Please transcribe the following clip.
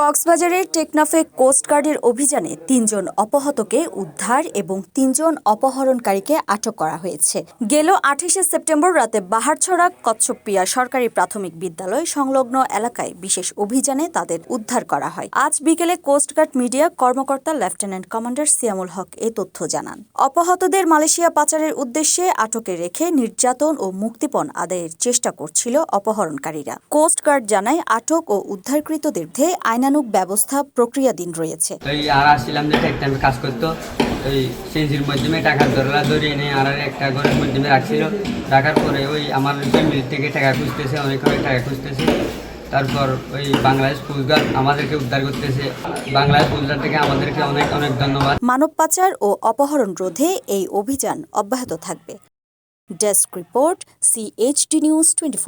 কক্সবাজারের টেকনাফে কোস্টগার্ডের অভিযানে তিনজন অপহতকে উদ্ধার এবং তিনজন অপহরণকারীকে আটক করা হয়েছে। গেল আঠাশে সেপ্টেম্বর রাতে বাহারছড়া কচ্ছপিয়া সরকারি প্রাথমিক বিদ্যালয় সংলগ্ন এলাকায় বিশেষ অভিযানে তাদের উদ্ধার করা হয়। আজ বিকেলে কোস্টগার্ড মিডিয়া কর্মকর্তা লেফটেন্যান্ট কমান্ডার সিয়ামুল হক এ তথ্য জানান। অপহতদের মালয়েশিয়া পাচারের উদ্দেশ্যে আটকে রেখে নির্যাতন ও মুক্তিপণ আদায়ের চেষ্টা করছিল অপহরণকারীরা। কোস্টগার্ড জানায়, আটক ও উদ্ধারকৃতদের বিরুদ্ধে আইনানুগ ব্যবস্থা প্রক্রিয়াধীন রয়েছে। এই আর আসছিলাম যে একটা টাইমে কাজ করতো ওই মাধ্যমে টাকা ধরলা ধরে এনে আর একটা ঘরের মাধ্যমে রাখছিল। রাখার পরে ওই আমার ফ্যামিলি থেকে টাকা খুঁজতেছে অনেক অনেক টাকা খুঁজতেছে। তারপর ওই বাংলাদেশ কোস্টগার্ড আমাদেরকে উদ্ধার করতেছে। বাংলাদেশ কোস্টগার্ড থেকে আমাদেরকে অনেক অনেক ধন্যবাদ। মানব পাচার ও অপহরণ রোধে এই অভিযান অব্যাহত থাকবে। Desk report CHD news twenty